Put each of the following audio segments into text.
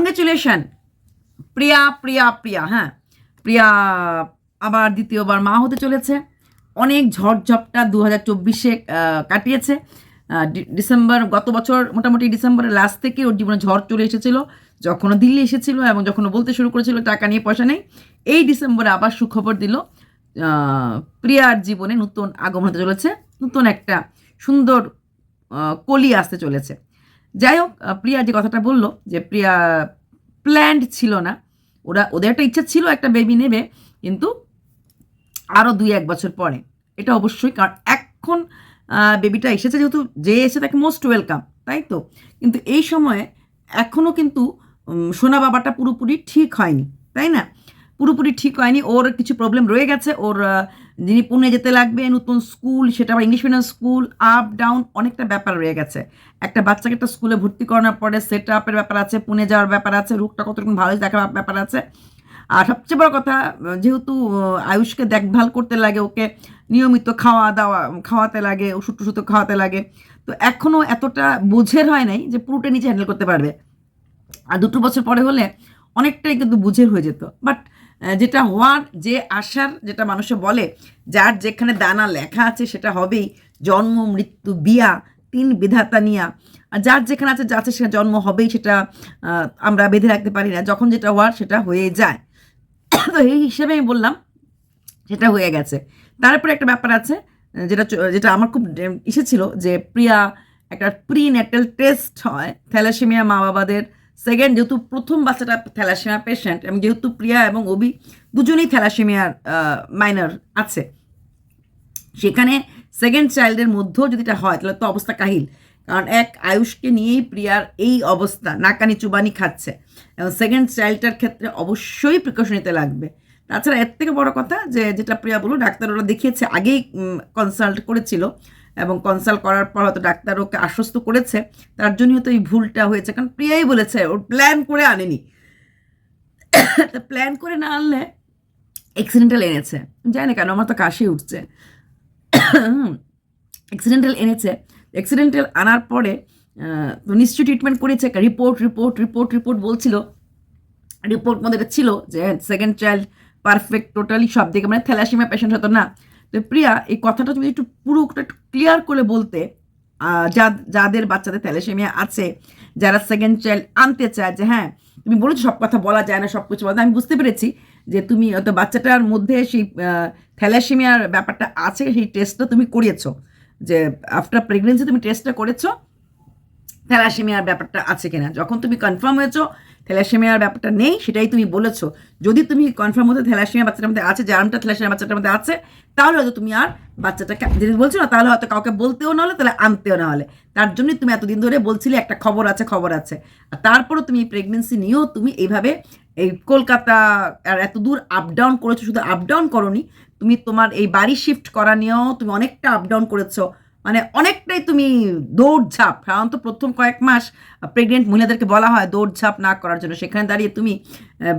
Congratulation প্রিয়া প্রিয়া প্রিয়া হ্যাঁ। প্রিয়া আবার দ্বিতীয়বার মা হতে চলেছে। অনেক ঝড়ঝপটা দু হাজার চব্বিশে কাটিয়েছে। ডিসেম্বর, গত বছর মোটামুটি ডিসেম্বরের লাস্ট থেকে ওর জীবনে ঝড় চলে এসেছিল। যখনও দিল্লি এসেছিল এবং যখন বলতে শুরু করেছিল, টাকা নিয়ে পয়সা নেই। এই ডিসেম্বরে আবার সুখবর দিল প্রিয়ার জীবনে নতুন আগমন হতে চলেছে। নতুন একটা সুন্দর কলি আসতে চলেছে। যাই হোক প্রিয়া যে কথাটা বলল যে প্রিয়া প্ল্যান্ড ছিল না, ওরা, ওদের একটা ইচ্ছা ছিল একটা বেবি নেবে, কিন্তু আরও দুই এক বছর পরে। এটা অবশ্যই, কারণ এখন বেবিটা এসেছে যেহেতু, যে এসে তাকে মোস্ট ওয়েলকাম তাই তো? কিন্তু এই সময়ে এখনও কিন্তু সোনা বাবাটা পুরোপুরি ঠিক হয়নি, তাই না? পুরোপুরি ঠিক হয়নি, ওর কিছু প্রবলেম রয়ে গেছে, ওর যিনি পুনে যেতে লাগবে, নতুন স্কুল, সেটা আবার English medium school up down অনেকটা ব্যাপার রয়ে গেছে। একটা বাচ্চাকে একটা স্কুলে ভর্তি করানোর পরে সেট আপের ব্যাপার আছে, পুনে যাওয়ার ব্যাপার আছে রুটটা কতটুকু ভালো দেখার ব্যাপার আছে। আর সবচেয়ে বড় কথা, যেহেতু আয়ুষকে দেখভাল করতে লাগে, ওকে নিয়মিত খাওয়া দাওয়া, খাওয়াতে লাগে, ওষুধ টষুধ খাওয়াতে লাগে, তো এখনও এতটা বোঝের হয় নাই যে পুরোটা নিচে হ্যান্ডেল করতে পারবে। আর দুটো বছর পরে হলে অনেকটাই কিন্তু বুঝের হয়ে যেত। বাট যেটা হওয়ার, যে আশার যেটা মানুষে বলে, যার যেখানে দানা লেখা আছে সেটা হবেই জন্ম, মৃত্যু, বিয়া, তিন বিধাতা নিয়া। আর যার যেখানে আছে, যা আছে সেটা জন্ম হবেই সেটা আমরা বেঁধে রাখতে পারি না। যখন যেটা হওয়ার, সেটা হয়ে যায়। তো এই হিসেবে আমি বললাম, সেটা হয়ে গেছে। তারপরে একটা ব্যাপার আছে যেটা যেটা আমার খুব ইসে ছিল, যে প্রিয়া একটা প্রি ন্যাটাল টেস্ট হয়, থ্যালাসেমিয়া মা বাবাদের সেকেন্ড যেহেতু প্রথম বাচ্চাটা থ্যালাসেমিয়া পেশেন্ট এবং যেহেতু প্রিয়া এবং অভি দুজনেই থ্যালাসেমিয়ার মাইনার আছে। সেখানে সেকেন্ড চাইল্ডের মধ্যেও যদি এটা হয়, তাহলে তো অবস্থা কাহিল। কারণ এক, আয়ুষকে নিয়েই প্রিয়ার এই অবস্থা, নাকানি চুবানি খাচ্ছে। এবং সেকেন্ড চাইল্ডটার ক্ষেত্রে অবশ্যই প্রিকশন নিতে লাগবে। তাছাড়া এর থেকে বড় কথা যে, যেটা প্রিয়া বলল, ডাক্তার ওরা দেখিয়েছে, আগেই কনসাল্ট করেছিল এবং কনসাল্ট করার পর হয়তো ডাক্তার ওকে আশ্বস্ত করেছে। তার জন্যই হয়তো এই ভুলটা হয়েছে। কারণ প্রিয়াই বলেছে, ওর প্ল্যান করে আনেনি। তা প্ল্যান করে না আনলে অ্যাক্সিডেন্টাল এনেছে। জানি না কেন, আমার তো কাশি উঠছে। অ্যাক্সিডেন্টাল এনেছে। অ্যাক্সিডেন্টাল আনার পরে তো নিশ্চয়ই ট্রিটমেন্ট করেছে। রিপোর্ট রিপোর্ট রিপোর্ট রিপোর্ট বলছিল। রিপোর্ট মধ্যে ছিল যে সেকেন্ড চাইল্ড পারফেক্ট টোটালি সব দিকে মানে থ্যালাসিমিয়া পেশেন্ট হতো না তো প্রিয়া, এই কথাটা তুমি একটু পুরোটা একটু ক্লিয়ার করে বলতে যা, যাদের বাচ্চাদের থ্যালাসেমিয়া আছে, যারা সেকেন্ড চাইল্ড আনতে চায় যে হ্যাঁ তুমি বলেছ সব কথা বলা যায় না, সব কিছু বলা যায়। আমি বুঝতে পেরেছি যে তুমি হয়তো বাচ্চাটার মধ্যে সেই থ্যালাসেমিয়ার ব্যাপারটা আছে, সেই টেস্টটা তুমি করিয়েছো যে আফটার প্রেগনেন্সি তুমি টেস্টটা করেছ, থ্যালাসেমিয়ার ব্যাপারটা আছে কিনা যখন তুমি কনফার্ম হয়েছো থ্যালাসেমিয়ার ব্যাপারটা নেই, সেটাই তুমি বলেছ। যদি তুমি কনফার্ম হতে থ্যালাসেমিয়া বাচ্চাটার মধ্যে আছে জার্মটা থ্যালাসেমিয়া বাচ্চাটার মধ্যে আছে, তাহলে হয়তো তুমি আর বাচ্চাটাকে যদি বলছো না, তাহলে হয়তো কাউকে বলতেও না হলে, তাহলে আনতেও না হলে। তার জন্যই তুমি এতদিন ধরে বলছিলে, একটা খবর আছে খবর আছে। আর তারপরও তুমি প্রেগনেন্সি নিয়েও তুমি এইভাবে এই কলকাতা, আর এত দূর আপ ডাউন করেছ, শুধু আপ ডাউন করনি, তুমি তোমার এই বাড়ি শিফট করা নিয়েও তুমি অনেকটা আপ ডাউন করেছ। মানে অনেকটাই তুমি দৌড়ঝাঁপ, সাধারণত প্রথম কয়েক মাস প্রেগনেন্ট মহিলাদেরকে বলা হয় দৌড়ঝাঁপ না করার জন্য। সেখানে দাঁড়িয়ে তুমি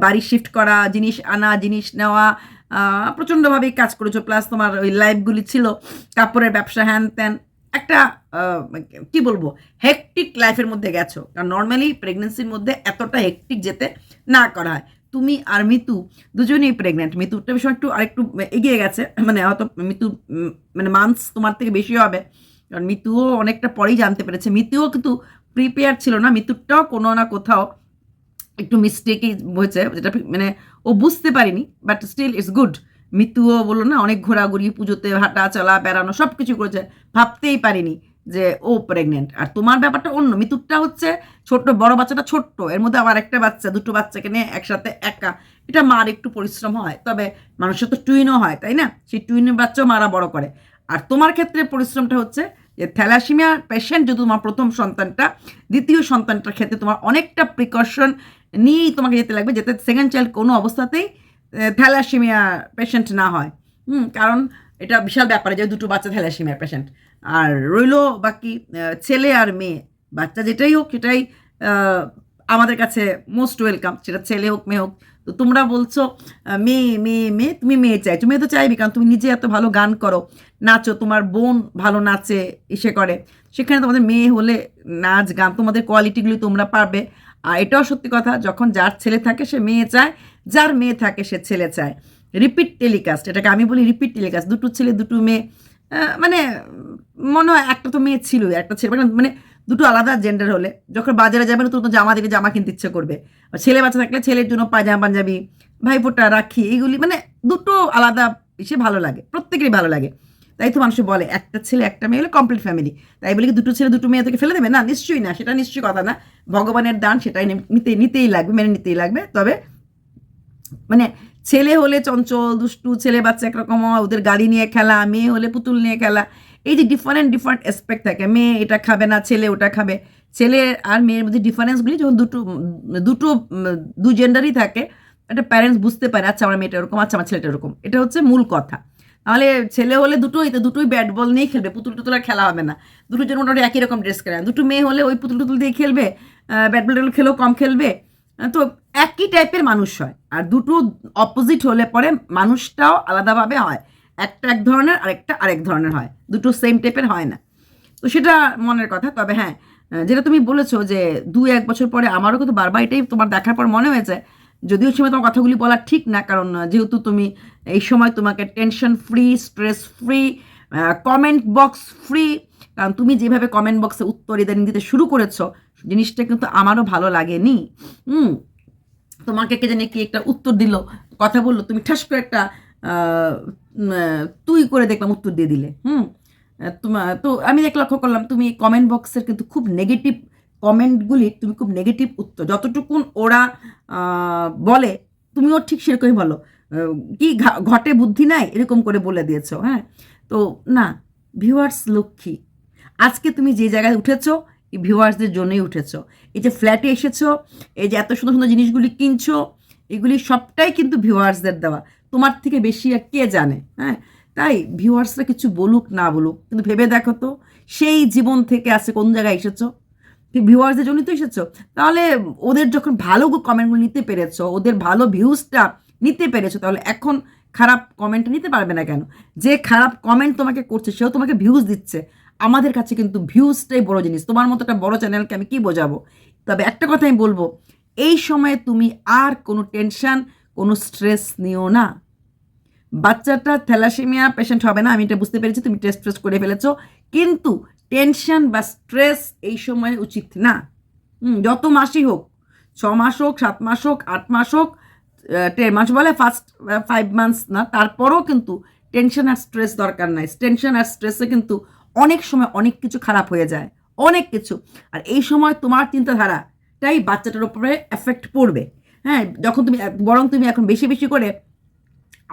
বাড়ি শিফট করা, জিনিস আনা, জিনিস নেওয়া প্রচণ্ডভাবেই কাজ করেছ। প্লাস তোমার ওই লাইফগুলি ছিল, কাপড়ের ব্যবসা হ্যান ত্যান একটা কি বলব হেকটিক লাইফের মধ্যে গেছো। কারণ নর্মালি প্রেগনেন্সির মধ্যে এতটা হেকটিক যেতে না করা হয়। তুমি আর মিতু দুজনেই প্রেগনেন্ট মিতুরটা বিষয় একটু আরেকটু এগিয়ে গেছে। মানে হয়তো মিতু মানে মান্থস তোমার থেকে বেশি হবে। কারণ মিতুও অনেকটা পরেই জানতে পেরেছে। মিতুও কিন্তু প্রিপেয়ার ছিল না। মিতুরটাও কোনো না কোথাও একটু মিস্টেকই হয়েছে, যেটা মানে ও বুঝতে পারিনি বাট স্টিল ইটস গুড মিতুও বলল, না, অনেক ঘোরাঘুরি, পুজোতে হাঁটা, চলা, বেড়ানো সব কিছু করেছে। ভাবতেই পারিনি। যে, ও প্রেগনেন্ট আর তোমার ব্যাপারটা অন্য। মিতুরটা হচ্ছে ছোট্ট, বড় বাচ্চাটা ছোট্ট। এর মধ্যে আবার একটা বাচ্চা, দুটো বাচ্চাকে নিয়ে একসাথে একা। এটা মার একটু পরিশ্রম হয়, তবে মানুষের তো টুইনও হয়, তাই না? সেই টুইনের বাচ্চাও মারা বড় করে। আর তোমার ক্ষেত্রে পরিশ্রমটা হচ্ছে যে থ্যালাসিমিয়া পেশেন্ট যদি তোমার প্রথম সন্তানটা, দ্বিতীয় সন্তানটার ক্ষেত্রে তোমার অনেকটা প্রিকশন নিয়েই তোমাকে যেতে লাগবে, যাতে সেকেন্ড চাইল্ড কোনো অবস্থাতেই থ্যালাসিমিয়া পেশেন্ট না হয়। হুম, কারণ এটা বিশাল ব্যাপারে যে, দুটো বাচ্চা থ্যালাসিমিয়ার পেশেন্ট আর রইল বাকি ছেলে আর মেয়ে। বাচ্চা যেটাই হোক, সেটাই আমাদের কাছে মোস্ট ওয়েলকাম সেটা ছেলে হোক, মেয়ে হোক। তো তোমরা বলছো মেয়ে মেয়ে মেয়ে, তুমি মেয়ে চাই। তুমি তো চাইবি, কারণ তুমি নিজে এত ভালো গান করো। নাচো, তোমার বোন ভালো নাচে, ইসে করে। সেখানে তোমাদের মেয়ে হলে নাচ, গান, তোমাদের কোয়ালিটিগুলি তোমরা পারবে। আর এটাও সত্যি কথা, যখন যার ছেলে থাকে, সে মেয়ে চায়। যার মেয়ে থাকে, সে ছেলে চায়। রিপিট টেলিকাস্ট এটাকে আমি বলি রিপিট টেলিকাস্ট দুটো ছেলে, দুটো মেয়ে। মানে মনে হয় একটা তো মেয়ে ছিল একটা ছেলে। মানে- মানে দুটো আলাদা জেন্ডার হলে। যখন বাজারে যাবে নতুন নতুন জামা দেখে জামা কিনতে ইচ্ছে করবে। ছেলে বাচ্চা থাকলে ছেলের জন্য পায়জামা, পাঞ্জাবি, ভাইফোঁটা, রাখি এইগুলি মানে দুটো আলাদা এসে ভালো লাগে, প্রত্যেকেরই ভালো লাগে। তাই তো মানুষ বলে, একটা ছেলে, একটা মেয়ে হলে কমপ্লিট ফ্যামিলি তাই বলে কি, দুটো ছেলে, দুটো মেয়ে থেকে ফেলে দেবে? না, নিশ্চয়ই না, সেটা নিশ্চয়ই কথা না। ভগবানের দান সেটাই নিতে নিতেই লাগবে, মেনে নিতেই লাগবে। তবে মানে ছেলে হলে চঞ্চল, দুষ্টু, ছেলে বাচ্চা একরকম ওদের গাড়ি নিয়ে খেলা, মেয়ে হলে পুতুল নিয়ে খেলা, এই যে ডিফারেন্ট ডিফারেন্ট অ্যাসপেক্ট থাকে। মেয়ে এটা খাবে না, ছেলে ওটা খাবে। ছেলে আর মেয়ের মধ্যে ডিফারেন্সগুলি যখন দুটো দুটো দু জেন্ডারই থাকে, একটা প্যারেন্টস বুঝতে পারে আচ্ছা আমার মেয়েটা এরকম আচ্ছা আমার ছেলেটা এরকম। এটা হচ্ছে মূল কথা। তাহলে ছেলে হলে দুটোই, তো দুটোই ব্যাট বল নিয়েই খেলবে, পুতুল টুতুল আর খেলা হবে না। দুটো জন মোটামুটি একই রকম ড্রেস কেনা দুটো মেয়ে হলে ওই পুতুল টুতুল দিয়ে খেলবে ব্যাট বল খেলেও কম খেলবে। তো একই টাইপের মানুষ হয়। আর দুটো অপোজিট হলে পরে মানুষটাও আলাদাভাবে হয়। একটা এক ধরনের, আরেকটা আরেক ধরনের হয়। দুটো সেম টাইপের হয় না। তো সেটা মনের কথা। তবে হ্যাঁ যেটা তুমি বলেছ যে দু এক বছর পরে আমারও কিন্তু বারবার এটাই তোমার দেখার পর মনে হয়েছে। যদিও সময় তোমার কথাগুলি বলা ঠিক না, কারণ যেহেতু তুমি এই সময় তোমাকে tension free stress free comment box free কারণ তুমি যেভাবে কমেন্ট বক্সে উত্তর ইদানিং দিতে শুরু করেছ জিনিসটা কিন্তু আমারও ভালো লাগেনি। হুম, তোমাকে কে জানি কি একটা উত্তর দিল। কথা বলল, তুমি ঠাস করে একটা তুই করে দেখলাম উত্তর দিয়ে দিলে। হুম তোমার তো আমি এক লক্ষ্য করলাম, তুমি কমেন্ট বক্সের কিন্তু খুব নেগেটিভ কমেন্টগুলি তুমি খুব নেগেটিভ উত্তর। যতটুকুন ওরা বলে, তুমিও ঠিক সেরকমই বলো। কি ঘটে বুদ্ধি নাই? এরকম করে বলে দিয়েছ হ্যাঁ? তো না ভিউয়ার্স লক্ষ্মী, আজকে তুমি যে জায়গায় উঠেছো ভিউয়ার্সদের জন্যই উঠেছো। এই যে ফ্ল্যাটে এসেছ, এই যে এত সুন্দর সুন্দর জিনিসগুলি কিনছো, এগুলি সবটাই কিন্তু ভিউয়ার্সদের দেওয়া। তোমার থেকে বেশি আর কে জানে হ্যাঁ? তাই ভিউয়ার্সরা কিছু বলুক, না বলুক, কিন্তু ভেবে দেখো তো, সেই জীবন থেকে আসে কোন জায়গায় এসেছ? ভিউয়ার্সদের জন্যই তো এসেছ? তাহলে ওদের যখন ভালো কমেন্টগুলো নিতে পেরেছ, ওদের ভালো ভিউজটা নিতে পেরেছ, তাহলে এখন খারাপ কমেন্ট নিতে পারবে না কেন? যে খারাপ কমেন্ট তোমাকে করছে, সেও তোমাকে ভিউজ দিচ্ছে। আমাদের কাছে কিন্তু ভিউজটাই বড় জিনিস। তোমার মতো একটা বড় চ্যানেলকে আমি কি বোঝাবো? তবে একটা কথা আমি বলব, এই সময়ে তুমি আর কোনো টেনশন কোনো স্ট্রেস নিও না। বাচ্চাটা থ্যালাসেমিয়া পেশেন্ট হবে না, আমি এটা বুঝতে পেরেছি, তুমি টেস্ট ফেস্ট করে ফেলেছো। কিন্তু টেনশন বা স্ট্রেস এই সময় উচিত না। যত মাসই হোক, ছ মাস হোক, সাত মাস হোক, আট মাস হোক টেন মাস বলে ফার্স্ট ফাইভ মান্থস না, তারপরও কিন্তু টেনশন আর স্ট্রেস দরকার নাই। টেনশন আর স্ট্রেসে কিন্তু অনেক সময় অনেক কিছু খারাপ হয়ে যায়, অনেক কিছু। আর এই সময় তোমার চিন্তাধারাটাই বাচ্চাটার উপরে এফেক্ট পড়বে। হ্যাঁ যখন তুমি বরং তুমি এখন বেশি বেশি করে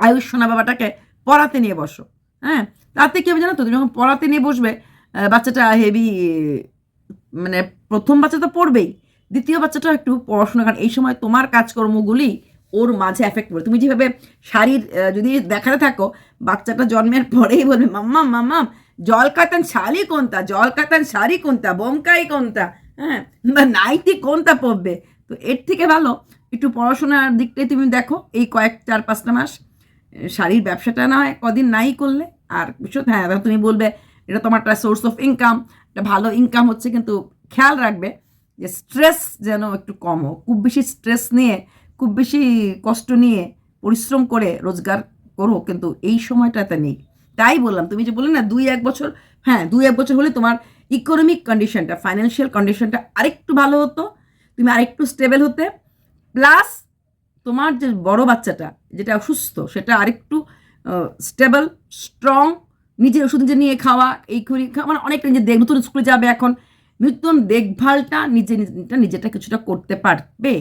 আয়ুষ সোনা বাবাটাকে পড়াতে নিয়ে বসো। হ্যাঁ তাতে কি হবে জানো তো তুমি যখন পড়াতে নিয়ে বসবে বাচ্চাটা হেভি মানে প্রথম বাচ্চা তো পড়বেই, দ্বিতীয় বাচ্চাটাও একটু পড়াশোনা কারণ এই সময় তোমার কাজকর্মগুলি ওর মাঝে এফেক্ট করবে তুমি যেভাবে শাড়ির যদি দেখাতে থাকো, বাচ্চাটা জন্মের পরেই বলবে, মাম্মা, মাম্মাম শাড়ি কোনটা জল কাতান শাড়ি কোনটা বোমকাই কোনটা হ্যাঁ বা নাইটি কোনটা পড়বে তো এর থেকে ভালো, একটু পড়াশোনার দিকটাই তুমি দেখো, এই কয়েক, চার পাঁচটা মাস শাড়ির ব্যবসাটা না হয় কদিন নাই করলে, আর কিছু হ্যাঁ তুমি বলবে, এটা তোমার একটা সোর্স অফ ইনকাম একটা ভালো ইনকাম হচ্ছে, কিন্তু খেয়াল রাখবে যে স্ট্রেস যেন একটু কম হোক। খুব বেশি স্ট্রেস নিয়ে, খুব বেশি কষ্ট নিয়ে পরিশ্রম করে রোজগার করো, কিন্তু এই সময়টাতে নেই। তাই বললাম, তুমি যে বললে না দুই এক বছর হ্যাঁ দুই এক বছর হলে তোমার ইকোনমিক কন্ডিশনটা ফাইন্যান্সিয়াল কন্ডিশনটা আরেকটু ভালো হতো, তুমি আরেকটু স্টেবল হতে প্লাস তোমার যে বড় বাচ্চাটা, যেটা অসুস্থ, সেটা আরেকটু স্টেবল স্ট্রং নিজের ওষুধ নিজে নিয়ে খাওয়া, এই করি খাওয়া মানে অনেকটা নিজে দেখ, নতুন স্কুলে যাবে এখন, নতুন দেখভালটা নিজে নিজেটা কিছুটা করতে পারবে,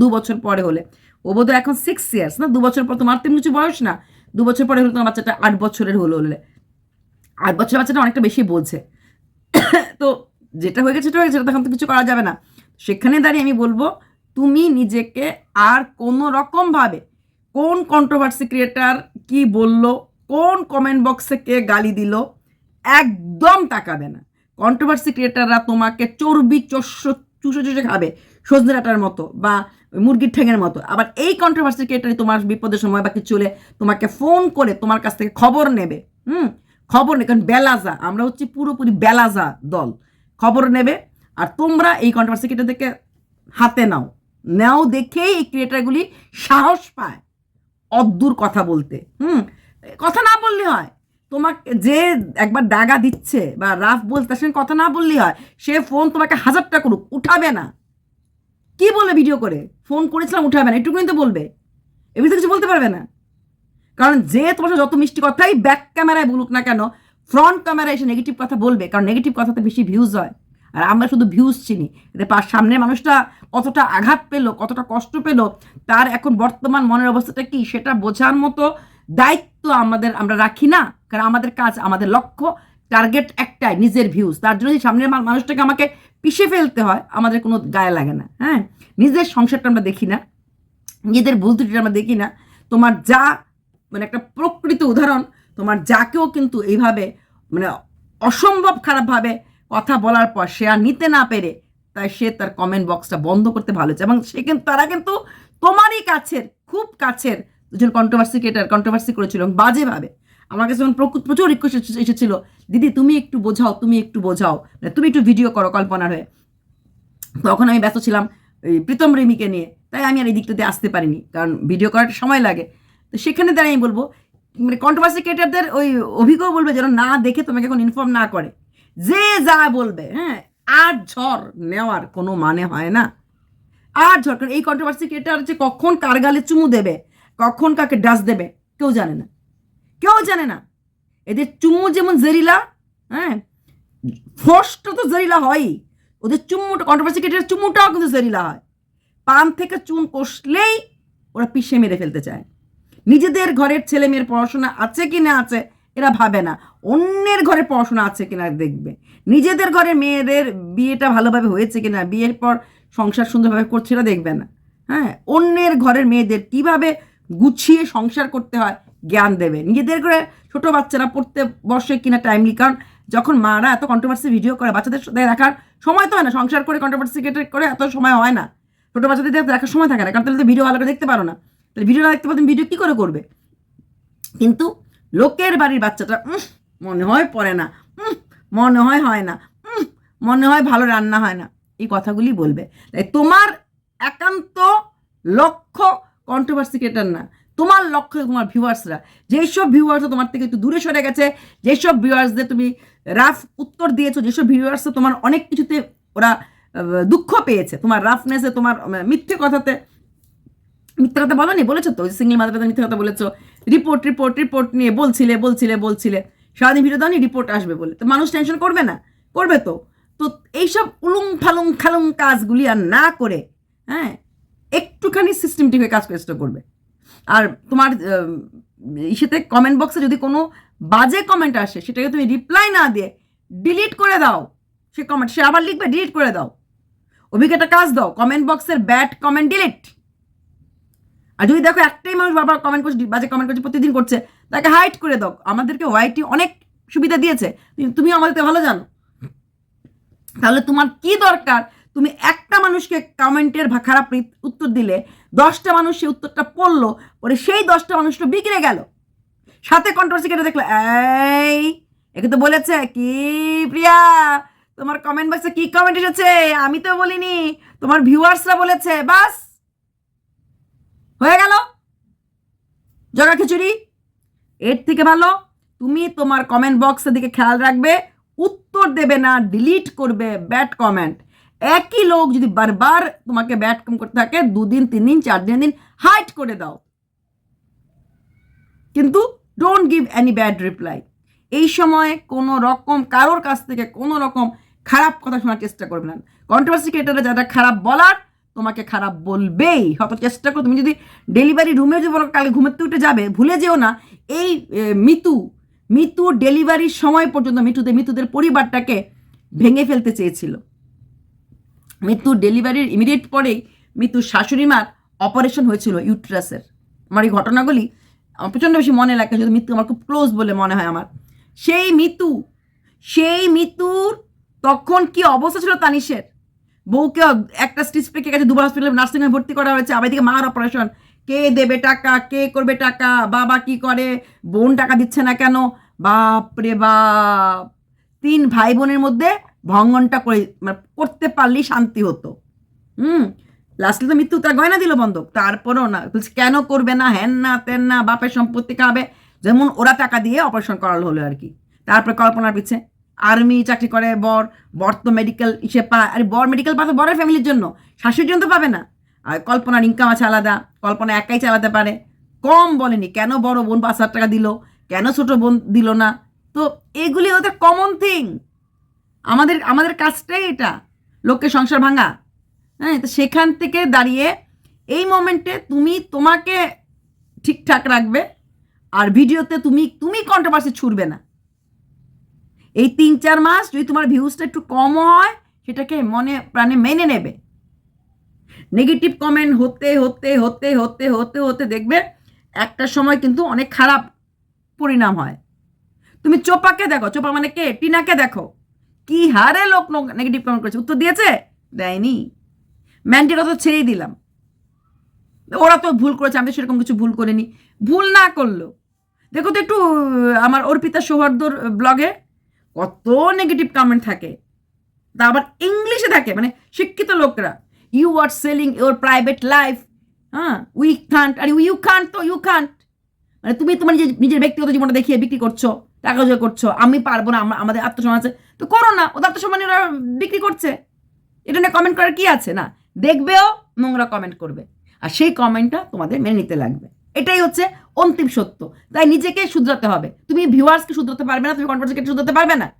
দু বছর পরে হলে। ও বোধহয় এখন সিক্স ইয়ার্স না, দু বছর পর তোমার তেমন কিছু বয়স না দু বছর পরে হলো তোমার বাচ্চাটা আট বছরের হলো হলে। আট বছরের বাচ্চাটা অনেকটা বেশি বোঝে। তো যেটা হয়ে গেছে, সেটা হয়ে গেছে তখন তো কিছু করা যাবে না। সেখানে দাঁড়িয়ে আমি বলব, তুমি নিজেকে আর কোনো রকমভাবে কোন কন্ট্রোভার্সি ক্রিয়েটার কি বলল, কোন কমেন্ট বক্সে কে গালি দিল, একদম তাকাবে না। কন্ট্রোভার্সি ক্রিয়েটাররা তোমাকে চর্বি, চস্য, চুষে চুষে খাবে। সজনে মতো বা মুরগির ঠ্যাঙের মতো। আবার এই কন্ট্রোভার্সি ক্রিয়েটারই তোমার বিপদের সময় বা কিছু চলে তোমাকে ফোন করে তোমার কাছ থেকে খবর নেবে। হুম? খবর নেই কারণ বেলাজা, আমরা হচ্ছি পুরোপুরি বেলাজা দল। খবর নেবে। আর তোমরা এই কন্ট্রোভার্সি ক্রিয়েটারদেরকে হাতে নাও। নাও দেখেই এই ক্রিয়েটারগুলি সাহস পায় অদ্দূর কথা বলতে। হুম? কথা না বললে হয়। তোমাকে যে একবার দাগা দিচ্ছে বা রাফ বলতে তার সঙ্গে কথা না বললেই হয়। সে ফোন তোমাকে হাজারটা করুক, উঠাবে না। কি বলবে ভিডিও করে? ফোন করেছিলাম, উঠাবে না। একটুকুনি তো বলবে। এমনি তো কিছু বলতে পারবে না। কারণ যে তোমার সাথে যত মিষ্টি কথাই ব্যাক ক্যামেরায় বলুক না কেন ফ্রন্ট ক্যামেরায় এসে নেগেটিভ কথা বলবে। কারণ নেগেটিভ কথাতে বেশি ভিউজ হয়। আর আমরা শুধু ভিউজ চিনি। এতে পার সামনের মানুষটা কতটা আঘাত পেল, কতটা কষ্ট পেল, তার এখন বর্তমান মনের অবস্থাটা কি, সেটা বোঝার মতো দায়িত্ব আমাদের, আমরা রাখি না। কারণ আমাদের কাজ, আমাদের লক্ষ্য টার্গেট একটাই, নিজের ভিউজ তার জন্য সামনের মানুষটাকে আমাকে পিষে ফেলতে হয়, আমাদের কোনো গায়ে লাগে না হ্যাঁ? নিজের সংসারটা আমরা দেখি না, নিজেদের ভুল ত্রুটিটা আমরা দেখি না। তোমার যা মানে একটা প্রকৃত উদাহরণ, তোমার যাকেও কিন্তু এইভাবে মানে অসম্ভব খারাপভাবে কথা বলার পর সে আর নিতে না পেরে, তাই সে তার কমেন্ট বক্সটা বন্ধ করতে ভালো হচ্ছে এবং সে কিন্তু, তারা কিন্তু তোমারই কাছের, খুব কাছের দুজন কন্ট্রোভার্সি ক্রিয়েটার কন্ট্রোভার্সি করেছিল বাজেভাবে আমার কাছে যখন প্রচুর রিকোয়েস্ট এসেছিল, দিদি, তুমি একটু বোঝাও, তুমি একটু বোঝাও মানে তুমি একটু ভিডিও করো কল্পনার হয়ে। তখন আমি ব্যস্ত ছিলাম এই প্রীতম রেমিকে নিয়ে, তাই আমি আর এই দিকটাতে আসতে পারিনি, কারণ ভিডিও করাটা সময় লাগে। তো সেখানে দাঁড়িয়ে আমি বলব মানে কন্ট্রোভার্সি ক্রিয়েটারদের ওই অভিজ্ঞ বলবে যেন না দেখে তোমাকে এখন ইনফর্ম না করে। যে যা বলবে হ্যাঁ আর ঝড় নেওয়ার কোনো মানে হয় না। আর ঝড়, কারণ এই কন্ট্রোভার্সি ক্রিয়েটার যে কখন কার গালে চুমু দেবে, কখন কাকে ডাস দেবে, কেউ জানে না। কেউ জানে না। এদের চুমু যেমন জেরিলা হ্যাঁ ফোর্সটা তো জেরিলা হয়ই। ওদের চুমুটা কন্ট্রোভার্সি ক্রিয়েটার চুমুটাও কিন্তু জেরিলা হয়। পান থেকে চুন কষলেই ওরা পিষে মেরে ফেলতে চায়। নিজেদের ঘরের ছেলে মেয়ের পড়াশোনা আছে কি না আছে, এরা ভাবে না। অন্যের ঘরে পড়াশোনা আছে কিনা দেখবে। নিজেদের ঘরে মেয়েদের বিয়েটা ভালোভাবে হয়েছে কিনা বিয়ের পর সংসার সুন্দরভাবে করছে এরা দেখবে না। হ্যাঁ অন্যের ঘরের মেয়েদের কীভাবে গুছিয়ে সংসার করতে হয় জ্ঞান দেবে নিজেদের করে ছোট বাচ্চারা পড়তে বসে কিনা টাইমলি কারণ যখন মারা এত কন্ট্রোভার্সি ভিডিও করে, বাচ্চাদের সাথে দেখার সময় তো হয় না। সংসার করে কন্ট্রোভার্সি করে এত সময় হয় না। ছোটো বাচ্চাদের দেখার সময় থাকে না। কারণ তাহলে তো ভিডিও ভালো করে দেখতে পারো না। তাহলে ভিডিও না দেখতে পারো ভিডিও কী করে করবে? কিন্তু লোকের বাড়ির বাচ্চাটা মনে হয় পড়ে না। মনে হয় হয় না। মনে হয় ভালো রান্না হয় না। এই কথাগুলি বলবে। তাই তোমার একান্ত লক্ষ্য কন্ট্রোভার্সি ক্রিয়েটার না। তোমার লক্ষ্য তোমার ভিউয়ার্সরা যেসব ভিউয়ার্স তোমার থেকে একটু দূরে সরে গেছে যেসব ভিউয়ার্সদের তুমি রাফ উত্তর দিয়েছ, যেসব ভিউয়ার্স তোমার অনেক কিছুতে ওরা দুঃখ পেয়েছে, তোমার রাফনেসে তোমার মিথ্যে কথাতে। মিথ্যে কথা বলো নি বলেছ তো? সিঙ্গেল মাদার মিথ্যে কথা বলেছ। রিপোর্ট রিপোর্ট রিপোর্ট নিয়ে বলছিলে বলছিলে বলছিলে। সারাদিন ভিডিও দাও রিপোর্ট আসবে বলে। তো মানুষ টেনশন করবে না? করবে তো? তো এইসব উলুং ফালুং খালুং কাজগুলি আর না করে হ্যাঁ একটুখানি সিস্টেমটিক হয়ে কাজ চেষ্টা করবে। আর তোমার ইসেতে কমেন্ট বক্সে যদি কোনো বাজে কমেন্ট আসে, সেটাকে তুমি রিপ্লাই না দিয়ে ডিলিট করে দাও সে কমেন্ট সে আবার লিখবে ডিলিট করে দাও। অভিজ্ঞতা কাজ দাও কমেন্ট বক্সের ব্যাড কমেন্ট ডিলিট আর যদি দেখো একটাই মানুষ বারবার কমেন্ট করছে, বাজে কমেন্ট করছে, প্রতিদিন করছে, তাকে হাইট করে দাও। আমাদেরকে ওয়াইটি অনেক সুবিধা দিয়েছে। তুমি- তুমিও আমাদের ভালো জানো। তাহলে তোমার কি দরকার? তুমি একটা মানুষকে কমেন্টের খারাপ উত্তর দিলে, দশটা মানুষ সেই উত্তরটা পড়ল, পরে সেই দশটা মানুষটা বিগড়ে গেল। সাথে কন্ট্রোভার্সি কেটে দেখল, এই, একে তো বলেছে কি প্রিয়া? তোমার কমেন্ট বক্সে কি কমেন্ট এসেছে? আমি তো বলিনি, তোমার ভিউয়ার্সরা বলেছে, বাস। হয়ে গেল? জগা খিচুড়ি? এর থেকে ভালো, তুমি তোমার কমেন্ট বক্সের দিকে খেয়াল রাখবে, উত্তর দেবে না ডিলিট করবে ব্যাড কমেন্ট একই লোক যদি বারবার তোমাকে ব্যাট কম করতে থাকে, দুদিন তিন দিন চার দিন দিন হাইট করে দাও। কিন্তু don't give any bad reply এই সময় কোনো রকম, কারোর কাছ থেকে কোনো রকম খারাপ কথা শোনার চেষ্টা করবে না। কন্ট্রোভার্সি ক্রিয়েটারে যারা খারাপ বলার, তোমাকে খারাপ বলবেই। হয়তো চেষ্টা করো, তুমি যদি ডেলিভারি রুমে যদি বলো, কালকে ঘুমাতে উঠে যাবে, ভুলে যেও না, এই মিতু মিতু ডেলিভারির সময় পর্যন্ত মিতুদের মিতুদের পরিবারটাকে ভেঙে ফেলতে চেয়েছিল। মৃত্যুর ডেলিভারির ইমিডিয়েট পরেই মৃত্যুর শাশুড়ি মার অপারেশন হয়েছিল ইউট্রাসের। আমার এই ঘটনাগুলি আমার প্রচণ্ড বেশি মনে লাগে শুধু মৃত্যু আমার খুব ক্লোজ বলে মনে হয় আমার। সেই মৃত্যু, সেই মৃত্যুর তখন কি অবস্থা ছিল তানিশের? বউকে একটা স্টিচ পেকে গেছে, দুবার হসপিটালে নার্সিংহোমে ভর্তি করা হয়েছে, আবার এদিকে মার অপারেশন কে দেবে টাকা, কে করবে টাকা, বাবা কি করে, বোন টাকা দিচ্ছে না কেন? বাপ রে বাপ! তিন ভাই বোনের মধ্যে ভঙ্গনটা করে মানে করতে পারলেই শান্তি হতো। হুম? লাস্টে তো মৃত্যু তার গয়না দিল বন্ধক, তারপরেও না। বলছে, কেন করবে না? হ্যান না, তেন না, বাপের সম্পত্তি খাবে। যেমন ওরা টাকা দিয়ে অপারেশন করালো হলো আর কি। তারপরে কল্পনার পিছে আর্মি চাকরি করে, বর বর তো মেডিকেল ইসে পায় আরে বর মেডিকেল পায় বরের ফ্যামিলির জন্য, শাশুড়ির জন্য তো পাবে না। আর কল্পনার ইনকাম আছে আলাদা, কল্পনা একাই চালাতে পারে। কম বলেনি, কেন বড় বোন পাঁচ হাজার টাকা দিল? কেন ছোট বোন দিল না? তো এগুলি ওদের কমন থিং আমাদের আমাদের কাজটাই এটা। লোককে সংসার ভাঙা। হ্যাঁ তো সেখান থেকে দাঁড়িয়ে এই মোমেন্টে তুমি তোমাকে ঠিকঠাক রাখবে আর ভিডিওতে তুমি তুমি কন্ট্রোভার্সি ছুড়বে না। এই তিন, চার মাস যদি তোমার ভিউজটা একটু কম হয়, সেটাকে মনে, প্রাণে মেনে নেবে। নেগেটিভ কমেন্ট হতে হতে হতে হতে হতে হতে দেখবে একটা সময় কিন্তু অনেক খারাপ পরিণাম হয়। তুমি চোপাকে দেখো। চোপা মানে কে? টিনাকে দেখো। কি হারে লোক নেগেটিভ কমেন্ট করেছে? উত্তর দিয়েছে? দেয়নি। ম্যান্ডির কথা ছেড়েই দিলাম। ওরা তো ভুল করেছে, আমি তো সেরকম কিছু ভুল করিনি। ভুল না করল দেখো তো একটু আমার অর্পিতা সৌহার্দ্যর ব্লগে কত নেগেটিভ কমেন্ট থাকে। তা আবার ইংলিশে থাকে মানে শিক্ষিত লোকরা। You are selling your private life হ্যাঁ we can't are you can't তো ইউ কান্ট মানে তুমি তোমার নিজের নিজের ব্যক্তিগত জীবনটা দেখিয়ে বিক্রি করছ, টাকা রোজগার করছ। আমি পারব না আমাদের আত্মসম্মান আছে। তো করো না, ওদের আত্মসম্মান ওরা বিক্রি করছে। এটা নিয়ে কমেন্ট করার কি আছে? না, দেখবেও নোংরা কমেন্ট করবে। আর সেই কমেন্টটা তোমাদের মেনে নিতে লাগবে। এটাই হচ্ছে অন্তিম সত্য। তাই নিজেকে শুধরাতে হবে। তুমি ভিউয়ার্সকে শুধরাতে পারবে না, তুমি কন্ট্রোভার্সিকে শুধরাতে পারবে না।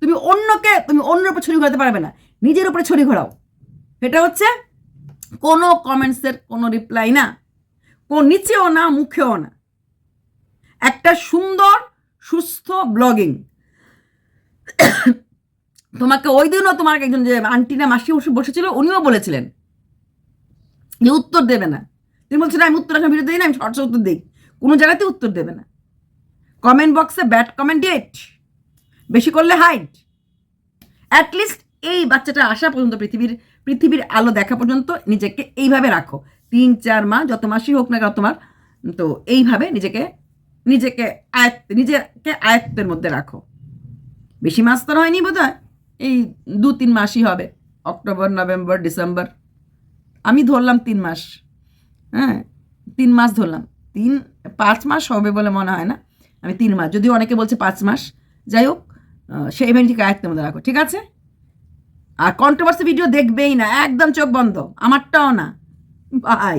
তুমি অন্যকে, তুমি অন্যের উপর ছড়ি ঘোরাতে পারবে না। নিজের উপরে ছড়ি ঘোরাও। এটা হচ্ছে কোনো কমেন্টসের কোনো রিপ্লাই না। কোন নিচেও না, মুখেও না। একটা সুন্দর, সুস্থ ব্লগিং তোমাকে ওই দিনও তোমার একজন যে আন্টি না, মাসি বসে বসেছিল, উনিও বলেছিলেন যে উত্তর দেবে না। তুমি বলছো না আমি উত্তর এখন ভিডিও দিই না, আমি শর্টসে উত্তর দিই। কোনো জায়গাতে উত্তর দেবে না। কমেন্ট বক্সে ব্যাড কমেন্ট ডেট বেশি করলে হাইট অ্যাটলিস্ট এই বাচ্চাটা আসা পর্যন্ত পৃথিবীর পৃথিবীর আলো দেখা পর্যন্ত নিজেকে এইভাবে রাখো। তিন, চার মাস যত মাসই হোক না কেন তোমার, তো এইভাবে নিজেকে নিজেকে আয়ত্ত, নিজেকে আয়ত্তের মধ্যে রাখো। বেশি মাস তো আর হয়নি বোধ এই দু তিন মাসই হবে, অক্টোবর, নভেম্বর, ডিসেম্বর। আমি ধরলাম তিন মাস হ্যাঁ তিন মাস ধরলাম। তিন, পাঁচ মাস হবে বলে মনে হয় না, আমি তিন মাস, যদিও অনেকে বলছে পাঁচ মাস। যাই হোক সেই ইভেন্টটিকে আয়ত্তের মধ্যে রাখো, ঠিক আছে? আর কন্ট্রোভার্সি ভিডিও দেখবেই না, একদম চোখ বন্ধ, আমারটাও না বাই